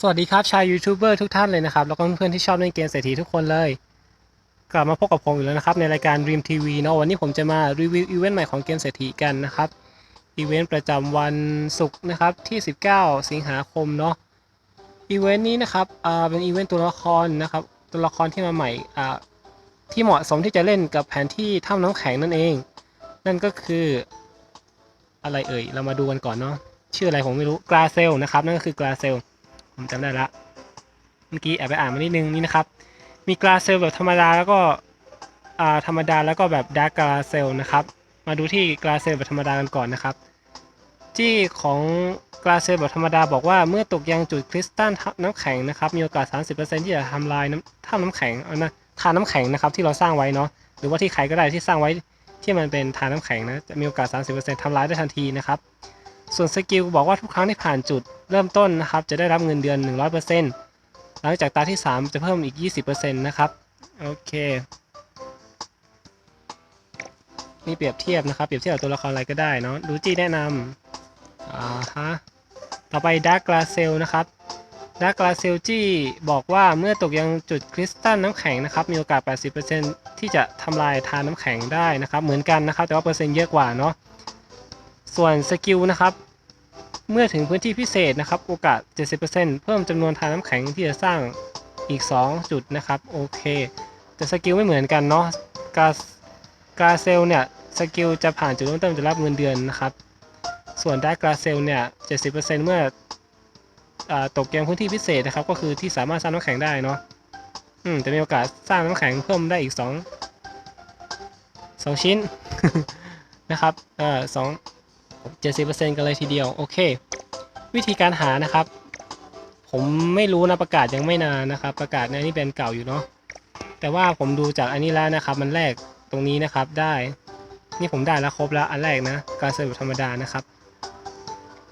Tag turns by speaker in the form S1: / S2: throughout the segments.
S1: สวัสดีครับชาวยูทูบเบอร์ทุกท่านเลยนะครับ แล้วก็เพื่อนๆที่ชอบเล่นเกมเศรษฐีทุกคนเลย กลับมาพบกับผมอีกแล้วนะครับ ในรายการ Dream TV เนาะวันนี้ผมจะมารีวิวอีเวนต์ใหม่ของเกมเศรษฐีกันนะครับอีเวนต์ประจำวันศุกร์นะครับที่ 19 สิงหาคมเนาะอีเวนต์นี้นะครับเป็นอีเวนต์ตัวละครนะครับตัวละครที่มาใหม่ที่เหมาะสมที่จะเล่นกับแผนที่ถ้ำน้ำแข็งนั่นเอง นั่นก็คืออะไรเอ่ยเรามาดูกันก่อนเนาะชื่ออะไรผมไม่รู้กราเซลนะครับนั่นก็คือกราเซล ผมจำได้ละเมื่อกี้แอบไปอ่านมานิดนึงนี่นะครับ มีกราเซลแบบธรรมดาแล้วก็อ่าธรรมดาแล้วก็แบบดาร์กกราเซลนะครับ มาดูที่กราเซลแบบธรรมดากันก่อนนะครับ ที่ของกราเซลแบบธรรมดาบอกว่าเมื่อตกยังจุดคริสตัลน้ำแข็งนะครับ มีโอกาส 30%ที่จะทำลายน้ำถ้ำน้ำแข็งเอานะทานน้ำแข็งนะครับที่เราสร้างไว้เนาะหรือว่าที่ใครก็ได้ที่สร้างไว้ที่มันเป็นทานน้ำแข็งนะจะมีโอกาส 30%ทำลายได้ทันทีนะครับ ส่วนสกิลบอกว่าทุกครั้งที่ผ่านจุดเริ่มต้นนะครับ จะได้รับเงินเดือน 100%หลังจากตาที่ 3 จะเพิ่มอีก 20%นะครับ โอเค นี่เปรียบเทียบนะครับ เปรียบเทียบกับตัวละครอะไรก็ได้เนาะ ดูจี้แนะนำอ่าฮะ ต่อไปดาร์กกราเซลนะครับดาร์กกราเซลจี้บอกว่าเมื่อตกยังจุดคริสตัลน้ำแข็งนะครับ มีโอกาส 80%ที่จะทำลายทานน้ำแข็งได้นะครับ เหมือนกันนะครับ แต่ว่าเปอร์เซ็นต์เยอะกว่าเนาะ ส่วนสกิลนะครับ เมื่อถึงพื้นที่พิเศษนะครับ โอกาส 70%เพิ่มจำนวนทานน้ำแข็งที่จะสร้างอีก 2 จุดนะครับ โอเค แต่สกิลไม่เหมือนกันเนาะกากาเซลเนี่ย สกิลจะผ่านจุดเริ่มต้นจะรับเงินเดือนนะครับ ส่วนได้กาเซลเนี่ย 70%เมื่ออตกยังพื้นที่พิเศษนะครับ ก็คือที่สามารถสร้างน้ำแข็งได้เนาะอืมจะมีโอกาสสร้างน้ำแข็งเพิ่มได้อีก 2 2 ชิ้นนะครับเอ่อสอง 70%กันเลยทีเดียวโอเค วิธีการหานะครับ ผมไม่รู้นะประกาศยังไม่นานนะครับ ประกาศในนี่เป็นเก่าอยู่เนาะแต่ว่าผมดูจากอันนี้แล้วนะครับ มันแรกตรงนี้นะครับได้ นี่ผมได้แล้วครบแล้วอันแรกนะกราเซลธรรมดานะครับ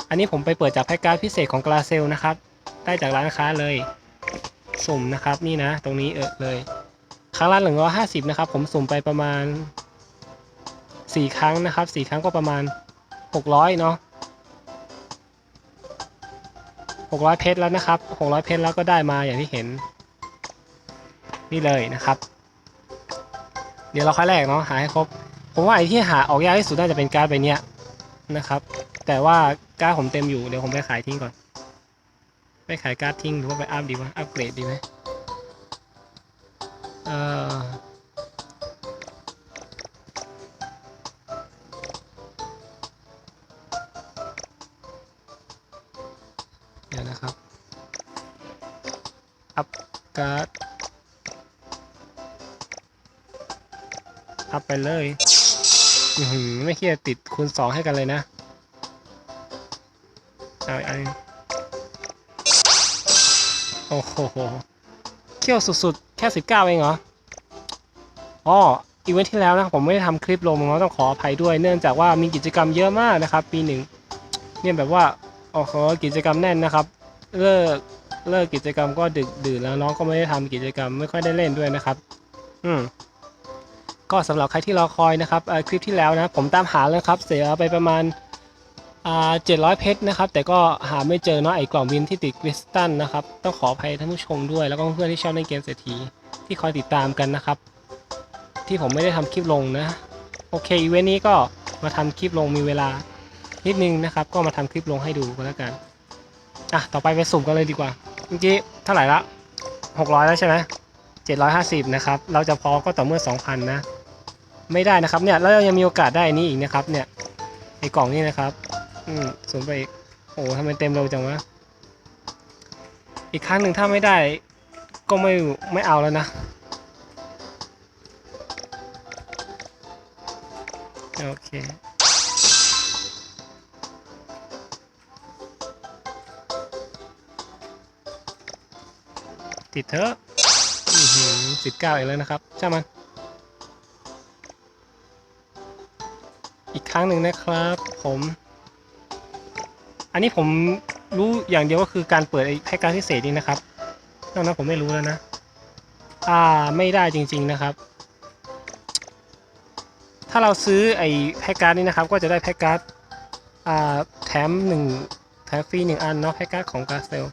S1: อันนี้ผมไปเปิดจากแพ็กการ์ดพิเศษของกราเซลนะครับ ได้จากร้านค้าเลยสุ่มนะครับนี่นะ ตรงนี้เออเลย ครั้งละหนึ่งร้อยห้าสิบนะครับ ผมสุ่มไปประมาณสี่ครั้งนะครับสี่ครั้งก็ประมาณ 600เนาะ600เพชรแล้วนะครับ600เพชรแล้วก็ได้มาอย่างที่เห็น นี่เลยนะครับ เดี๋ยวเราค่อยแรกเนาะหาให้ครบ ผมว่าไอ้ที่หาออกยากที่สุดน่าจะเป็นการ์ดใบเนี้ยนะครับ แต่ว่าการ์ดผมเต็มอยู่เดี๋ยวผมไปขายทิ้งก่อน ไปขายการ์ดทิ้งหรือว่าไปอัพดีวะอัพเกรดดีไหมเอ่อ การ์ดอัพไปเลย อือหือ ไม่เคิดจะติดคูณสองให้กันเลยนะ เอาอันโอ้โหเขี้ยวสุดๆ แค่19เองเหรอ อ๋อ อีเวนท์ที่แล้วนะ ผมไม่ได้ทำคลิปลงนะต้องขออภัยด้วย เนื่องจากว่ามีกิจกรรมเยอะมากนะครับ ปีหนึ่ง เนี่ยแบบว่า โอ้โห กิจกรรมแน่นนะครับ เลิก เลิกกิจกรรมก็ดึกดื่นแล้วน้องก็ไม่ได้ทำกิจกรรมไม่ค่อยได้เล่นด้วยนะครับ อืมก็สำหรับใครที่รอคอยนะครับเอ่อคลิปที่แล้วนะ ผมตามหาแล้วครับ เสียไปประมาณอ่าเจ็ดร้อยเพชรนะครับ แต่ก็หาไม่เจอเนาะไอ้กล่องวินที่ติดคริสตัลนะครับ ต้องขออภัยท่านผู้ชมด้วย แล้วก็เพื่อนๆที่ชอบเล่นเกมเศรษฐีที่คอยติดตามกันนะครับ ที่ผมไม่ได้ทำคลิปลงนะ โอเคอีเวนต์นี้ก็มาทำคลิปลงมีเวลานิดนึงนะครับ ก็มาทำคลิปลงให้ดูก็แล้วกันอะต่อไปไปสุ่มกันเลยดีกว่า เมื่อกี้เท่าไหร่ละ600แล้วใช่ไหม750นะครับ เราจะพอก็ต่อเมื่อ2,000นะ ไม่ได้นะครับเนี่ยแล้วยังมีโอกาสได้อันนี้อีกนะครับเนี่ยไอกล่องนี้นะครับ อืมสุ่มไปอีกโอ้ทำไมเต็มเร็วจังวะอีกครั้งหนึ่งถ้าไม่ได้ก็ไม่ไม่เอาแล้วนะโอเค ติดเถอะสิบเก้าอีกแล้วนะครับช่มัน อีกครั้งหนึ่งนะครับ ผม อันนี้ผมรู้อย่างเดียวก็คือการเปิดไอแพ็กการพิเศษนี่นะครับ นอกนั้นผมไม่รู้แล้วนะ อ่าไม่ได้จริง ๆนะครับ ถ้าเราซื้อไอ้แพ็กการ์ดนี้นะครับ ก็จะได้แพ็กการ์ดอ่าแถมหนึ่งแถมฟรีหนึ่งอันเนาะแพ็กการ์ดของกาเซล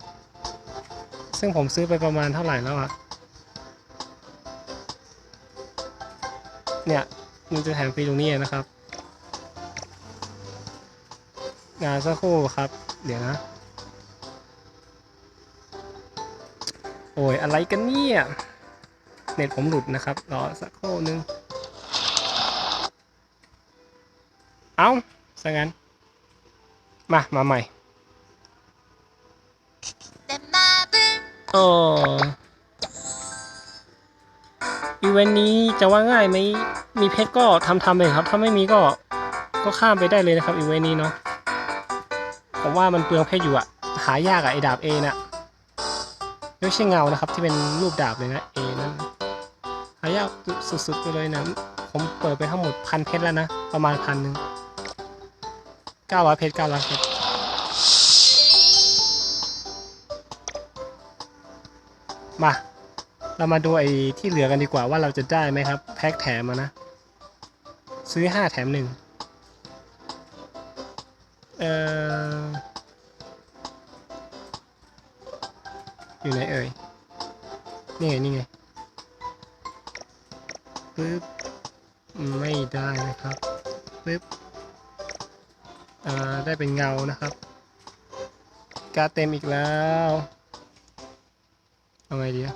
S1: ซึ่งผมซื้อไปประมาณเท่าไหร่แล้วอะเนี่ยมันจะแถมฟรีตรงนี้นะครับงานสักครู่ครับ เดี๋ยวนะ โอ้ยอะไรกันเนี่ย เน็ตผมหลุดนะครับ รอสักครู่นึง เอาซะงั้น มา มาใหม่ เอออีเวนต์นี้จะว่าง่ายไหมมีเพชรก็ทำทำเลยครับ ถ้าไม่มีก็ก็ข้ามไปได้เลยนะครับอีเวนต์นี้เนาะผมว่ามันเปลืองเพชรอยู่อะหายากอะไอดาบ A น่ะไม่ใช่เงานะครับ ที่เป็นรูปดาบเลยนะ A นั้นหายากสุดๆไปเลยนะผมเปิดไปทั้งหมดพันเพชรแล้วนะ ประมาณพันหนึ่งเก้าร้อยเพชรเก้าร้อยเพชร มา เรามาดูไอ้ที่เหลือกันดีกว่าว่าเราจะได้ไหมครับ แพ็คแถมมานะ ซื้อห้าแถมหนึ่งเอ่อ อยู่ไหนเอ่ย นี่ไง นี่ไงปึ๊บ ไม่ได้นะครับปึ๊บอ่าได้เป็นเงานะครับ การเต็มอีกแล้ว เอาไงดีอะ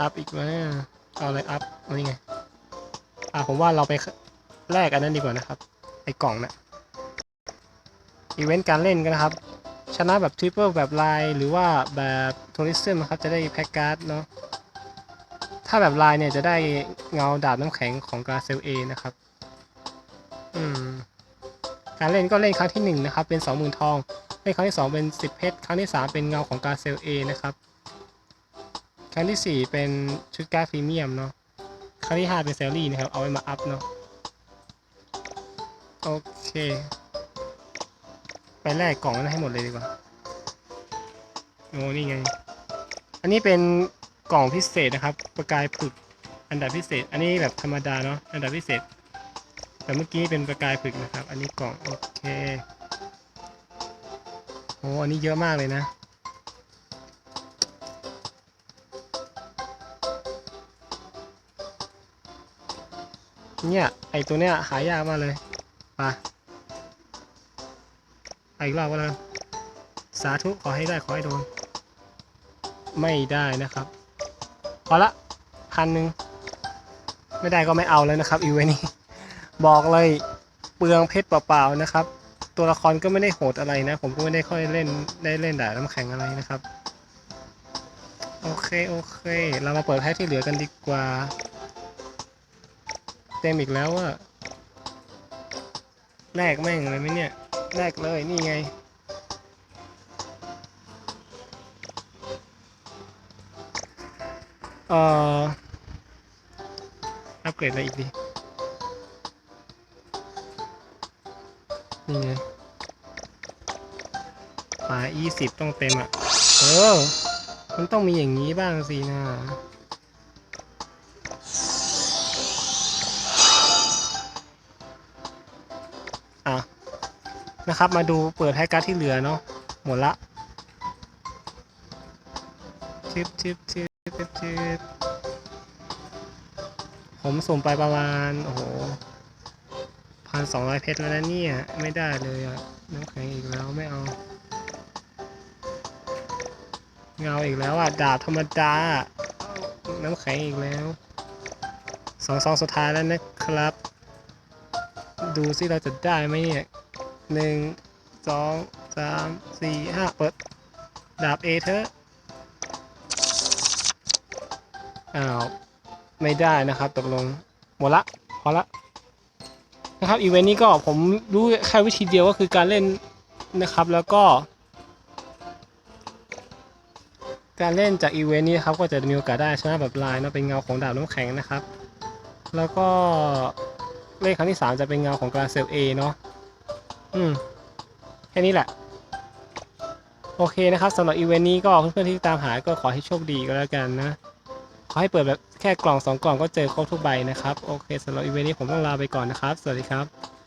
S1: อัพอีกไหมอะเอาอะไรอัพอานี่ไง อะผมว่าเราไปแลกอันนั้นดีกว่านะครับ ไอ้กล่องนะ่ะอีเวนต์การเล่นกันนะครับ ชนะแบบทริปเปิลแบบไลน์หรือว่าแบบทัวริซึมนะครับ จะได้แพ็กการ์ดเนาะถ้าแบบไลน์เนี่ยจะได้เงาดาบน้ำแข็งของกาเซลเอนะครับ อืม การเล่นก็เล่นครั้งที่1นะครับเป็น20,000ทองเล่นครั้งที่ 2 เป็น 10 เพชรครั้งที่ 3 เป็นเงาของการเซลเอนะครับครั้งทีสี่4 เป็นชุดการ์พรีเมียมเนาะครั้งที่ 5 เป็นเซลลี่นะครับเอาไว้มาอัพเนาะโอเค ไปแลกกล่องนั้นให้หมดเลยดีกว่าโอ้นี่ไง อันนี้เป็นกล่องพิเศษนะครับ ประกายผึกอันดับพิเศษ อันนี้แบบธรรมดาเนาะอันดับพิเศษ แต่เมื่อกี้เป็นประกายผึกนะครับ อันนี้กล่องโอเคโอ้อันนี้เยอะมากเลยนะ เนี่ย ไอตัวเนี้ยหายากมากเลยไปไปอีกรอบก็แล้วสาธุขอให้ได้ขอให้โดน ไม่ได้นะครับ พอละพันหนึ่งไม่ได้ก็ไม่เอาแล้วนะครับอีเวนต์นี้ บอกเลยเปลืองเพชรเปล่าๆนะครับ ตัวละครก็ไม่ได้โหดอะไรนะ ผมก็ไม่ได้ค่อยเล่นได้เล่นด่าน้ำแข็งอะไรนะครับ โอเคโอเค เรามาเปิดแพ็คที่เหลือกันดีกว่า เต็มอีกแล้วอะแลกแม่งเลยไหมเนี่ยแลกเลยนี่ไงเอ่ออัปเกรดอะไรอีกดี นี่ไงป่า20ต้องเต็มอะ เออ มันต้องมีอย่างนี้บ้างสินะอะ นะครับ มาดูเปิดให้การ์ดที่เหลือเนาะ หมดละชิปชิปชิปชิปชิปผมสุ่มไปประมาณ โอ้โห พันสองร้อยเพชรแล้วนะเนี่ย ไม่ได้เลยอะน้ำแข็งอีกแล้วไม่เอา เงาอีกแล้วอะดาบธรรมดา น้ำแข็งอีกแล้วสองซองสุดท้ายแล้วนะครับ ดูซิเราจะได้ไหมเนี่ยหนึ่งสองสามสี่ห้าเปิด ดาบเอเธอะอ้าว ไม่ได้นะครับตกลง หมดละ พอละ นะครับอีเวนต์นี้ก็ผมรู้แค่วิธีเดียวก็คือการเล่นนะครับแล้วก็ การเล่นจากอีเวนต์นี้ครับก็จะมีโอกาสได้ชนะแบบลายนะเป็นเงาของดาบน้ำแข็งนะครับ แล้วก็เลขครั้งที่ 3 จะเป็นเงาของกราเซลเอเนาะอืมแค่นี้แหละ โอเคนะครับสำหรับอีเวนต์นี้ก็เพื่อนๆที่ตามหาก็ขอให้โชคดีก็แล้วกันนะ ขอให้เปิดแบบแค่กล่อง 2 กล่องก็เจอครบทุกใบนะครับ โอเคสำหรับอีเวนต์นี้ผมต้องลาไปก่อนนะครับ สวัสดีครับ